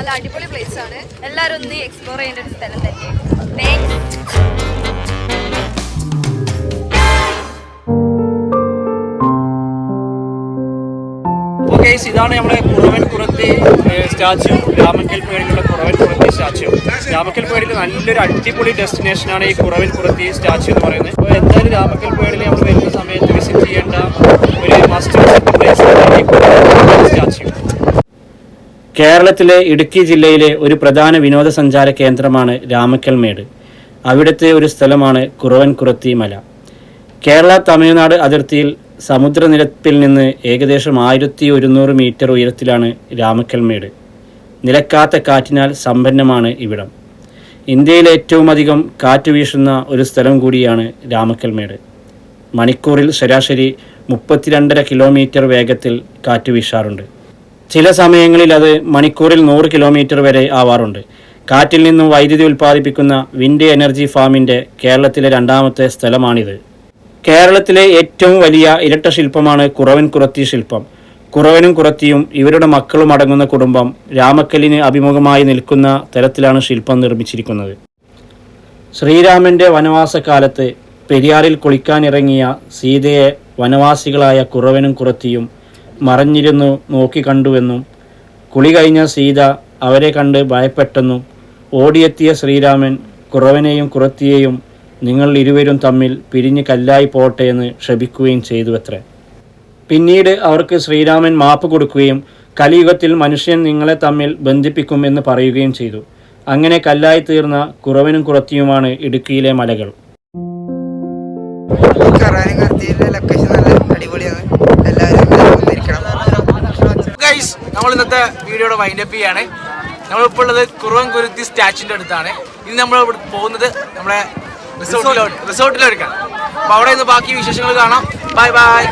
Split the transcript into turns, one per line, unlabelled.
നല്ല അടിപൊളി പ്ലേസ് ആണ്. എല്ലാവരും ഒന്ന് എക്സ്പ്ലോർ ചെയ്യേണ്ട ഒരു സ്ഥലം
ഓക്കെ ഇതാണ് നമ്മുടെ കുറവൻ കുറത്തി സ്റ്റാച്യു രാമക്കൽ പേടിലുള്ള കുറവൻ കുറത്തി സ്റ്റാച്യു രാമക്കൽ പേടിൽ നല്ലൊരു അടിപൊളി ഡെസ്റ്റിനേഷനാണ് ഈ കുറവൻ കുറത്തി സ്റ്റാച്യു എന്ന് പറയുന്നത്. അപ്പോൾ എന്തായാലും രാമക്കൽ പേടിൽ നമ്മൾ വരുന്ന സമയത്ത് വിസിറ്റ് ചെയ്യേണ്ട ഒരു മസ്റ്റ് വിസിറ്റ് പ്ലേസ് ഈ കുറവൻ കുറത്തി സ്റ്റാച്യു കേരളത്തിലെ ഇടുക്കി ജില്ലയിലെ ഒരു പ്രധാന വിനോദസഞ്ചാര കേന്ദ്രമാണ് രാമക്കൽമേട്. അവിടുത്തെ ഒരു സ്ഥലമാണ് കുറവൻ കുറത്തി മല. കേരള തമിഴ്നാട് അതിർത്തിയിൽ സമുദ്രനിരപ്പിൽ നിന്ന് ഏകദേശം ആയിരത്തി ഒരുന്നൂറ് മീറ്റർ ഉയരത്തിലാണ് രാമക്കൽമേട്. നിലക്കാത്ത കാറ്റിനാൽ സമ്പന്നമാണ് ഇവിടം. ഇന്ത്യയിൽ ഏറ്റവും അധികം കാറ്റ് വീശുന്ന ഒരു സ്ഥലം കൂടിയാണ് രാമക്കൽമേട്. മണിക്കൂറിൽ ശരാശരി മുപ്പത്തിരണ്ടര കിലോമീറ്റർ വേഗത്തിൽ കാറ്റ് വീശാറുണ്ട്. ചില സമയങ്ങളിൽ അത് മണിക്കൂറിൽ നൂറ് കിലോമീറ്റർ വരെ ആവാറുണ്ട്. കാറ്റിൽ നിന്നും വൈദ്യുതി ഉൽപ്പാദിപ്പിക്കുന്ന വിൻഡ് എനർജി ഫാമിന്റെ കേരളത്തിലെ രണ്ടാമത്തെ സ്ഥലമാണിത്. കേരളത്തിലെ ഏറ്റവും വലിയ ഇരട്ട ശില്പമാണ് കുറവൻ കുറത്തി ശില്പം. കുറവനും കുറത്തിയും ഇവരുടെ മക്കളും അടങ്ങുന്ന കുടുംബം രാമക്കല്ലിന് അഭിമുഖമായി നിൽക്കുന്ന തരത്തിലാണ് ശില്പം നിർമ്മിച്ചിരിക്കുന്നത്. ശ്രീരാമന്റെ വനവാസകാലത്ത് പെരിയാറിൽ കുളിക്കാനിറങ്ങിയ സീതയെ വനവാസികളായ കുറവനും കുറത്തിയും മറഞ്ഞിരുന്നു നോക്കി കണ്ടുവെന്നും കുളി കഴിഞ്ഞ സീത അവരെ കണ്ട് ഭയപ്പെട്ടെന്നും ഓടിയെത്തിയ ശ്രീരാമൻ കുറവനെയും കുറത്തിയെയും നിങ്ങൾ ഇരുവരും തമ്മിൽ പിരിഞ്ഞ് കല്ലായി പോട്ടെ എന്ന് ക്ഷപിക്കുകയും ചെയ്തുവത്രേ. പിന്നീട് അവർക്ക് ശ്രീരാമൻ മാപ്പ് കൊടുക്കുകയും കലിയുഗത്തിൽ മനുഷ്യൻ നിങ്ങളെ തമ്മിൽ ബന്ധിപ്പിക്കും എന്ന് പറയുകയും ചെയ്തു. അങ്ങനെ കല്ലായി തീർന്ന കുറവനും കുറത്തിയുമാണ് ഇടുക്കിയിലെ മലകൾ.
കറാനും കത്തിയിലെ ലൊക്കേഷൻ നല്ല അടിപൊളിയാണ്. എല്ലാവരും വന്നിരിക്കണം.
ഗൈസ് നമ്മൾ ഇന്നത്തെ വീഡിയോയുടെ വൈൻഡ് അപ്പ് ചെയ്യാണ്. നമ്മളിപ്പോൾ ഉള്ളത് കുറവൻ കുരുത്തി സ്റ്റാച്ചുവിന്റെ അടുത്താണ്. ഇനി നമ്മൾ ഇവിടെ പോകുന്നത് നമ്മുടെ റിസോർട്ടിലോട്ട് റിസോർട്ടിലേക്കാണ് അപ്പോൾ അവിടെ നിന്ന് ബാക്കി വിശേഷങ്ങൾ കാണാം. Bye bye